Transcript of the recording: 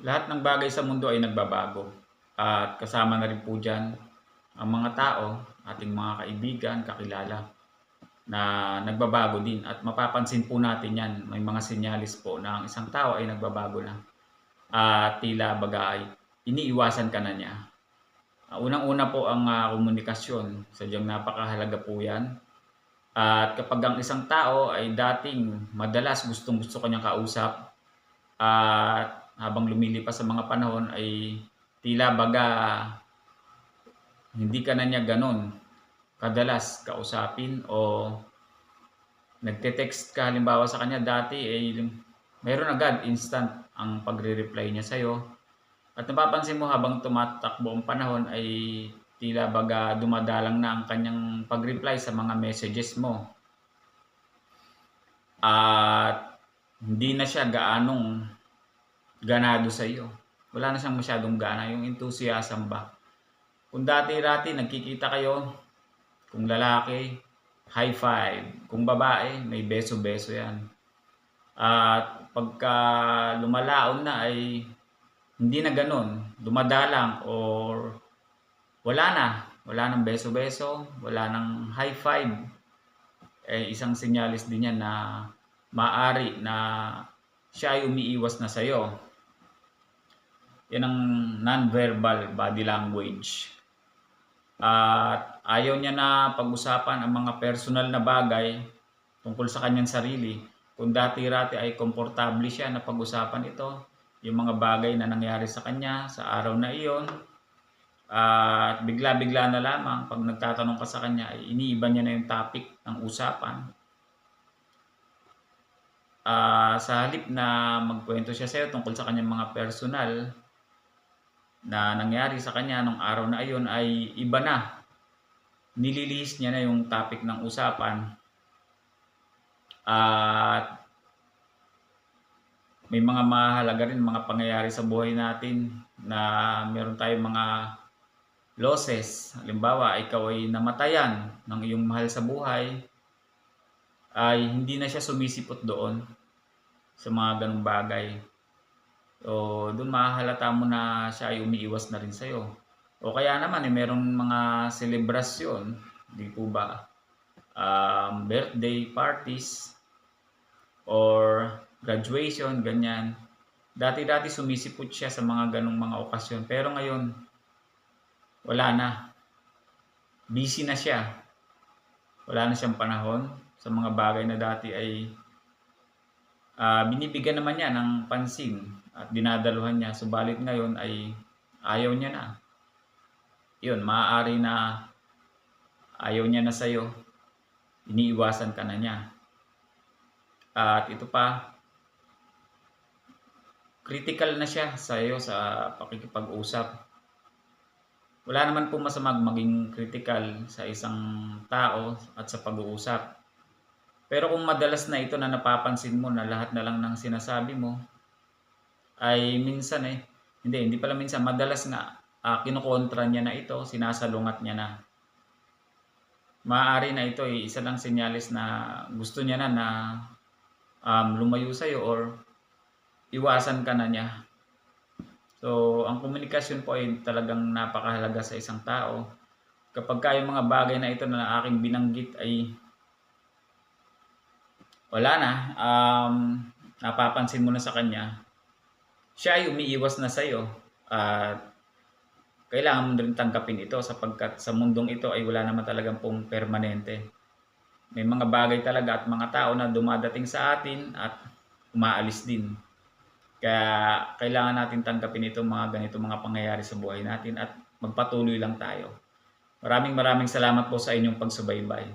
Lahat ng bagay sa mundo ay nagbabago. At kasama na rin po dyan ang mga tao, ating mga kaibigan, kakilala, na nagbabago din. At mapapansin po natin yan, may mga sinyalis po na ang isang tao ay nagbabago na. At tila baga ay iniiwasan ka na niya. Ah, Unang-una po ang ah, komunikasyon. Sadyang napakahalaga po yan. At kapag ang isang tao ay dating madalas gustong gusto kanyang kausap, at habang lumilipas sa mga panahon ay tila baga hindi ka na niya ganon kadalas kausapin o nagte-text ka. Halimbawa sa kanya dati ay mayroon agad instant ang pagre-reply niya sa'yo. At napapansin mo habang tumatakbo ang panahon ay tila baga dumadalang na ang kanyang pag-reply sa mga messages mo. At hindi na siya gaanong ganado sa iyo. Wala na siyang masyadong gana, yung enthusiasm ba. Kung dati-rati nagkikita kayo, kung lalaki, high five. Kung babae, may beso-beso yan. At pagka lumalaon na ay hindi na ganun, dumadalang or wala na. Wala nang beso-beso, wala nang high five. Eh, isang sinyalis din yan na maari na siya ay umiiwas na sa'yo. Yan ang non-verbal body language. At ayaw niya na pag-usapan ang mga personal na bagay tungkol sa kanyang sarili. Kung dati-rati ay komportable siya na pag-usapan ito, yung mga bagay na nangyari sa kanya sa araw na iyon, at bigla-bigla na lamang pag nagtatanong ka sa kanya, iniiba niya na yung topic ng usapan. Ah, sa halip na magkwento siya sa'yo tungkol sa kanyang mga personal na nangyari sa kanya nung araw na iyon ay iba na. Nililihis niya na yung topic ng usapan. At may mga mahalaga rin mga pangyayari sa buhay natin na meron tayong mga losses. Halimbawa, ikaw ay namatayan ng iyong mahal sa buhay ay hindi na siya sumisipot doon sa mga ganong bagay. So, doon mahahalata mo na siya ay umiiwas na rin sa'yo. O kaya naman, eh, meron mga selebrasyon, di po ba? Um, birthday parties or graduation, ganyan. Dati-dati sumisipot siya sa mga ganong mga okasyon. Pero ngayon, wala na. Busy na siya. Wala na siyang panahon sa mga bagay na dati ay ah, binibigyan naman niya ng pansin at dinadaluhan niya. Subalit ngayon ay ayaw niya na. Yun, maaari na ayaw niya na sa'yo. Iniiwasan ka na niya. At ito pa, critical na siya sa iyo sa pakikipag-usap. Wala naman po masama maging critical sa isang tao at sa pag-uusap. Pero kung madalas na ito na napapansin mo na lahat na lang ng sinasabi mo, ay minsan eh, hindi, hindi pala minsan, madalas nga uh, kinukontra niya na ito, sinasalungat niya na. Maaari na ito ay isa lang sinyalis na gusto niya na na um, lumayo sa'yo or iwasan ka na niya. So, ang komunikasyon po ay talagang napakahalaga sa isang tao. Kapag ka yung mga bagay na ito na aking binanggit ay wala na, um, napapansin mo na sa kanya, siya ay umiiwas na sa'yo. At kailangan mo rin tanggapin ito sapagkat sa mundong ito ay wala naman talagang pong permanente. May mga bagay talaga at mga tao na dumadating sa atin at umaalis din. Kaya kailangan natin tanggapin itong mga ganito mga pangyayari sa buhay natin at magpatuloy lang tayo. Maraming maraming salamat po sa inyong pagsubaybay.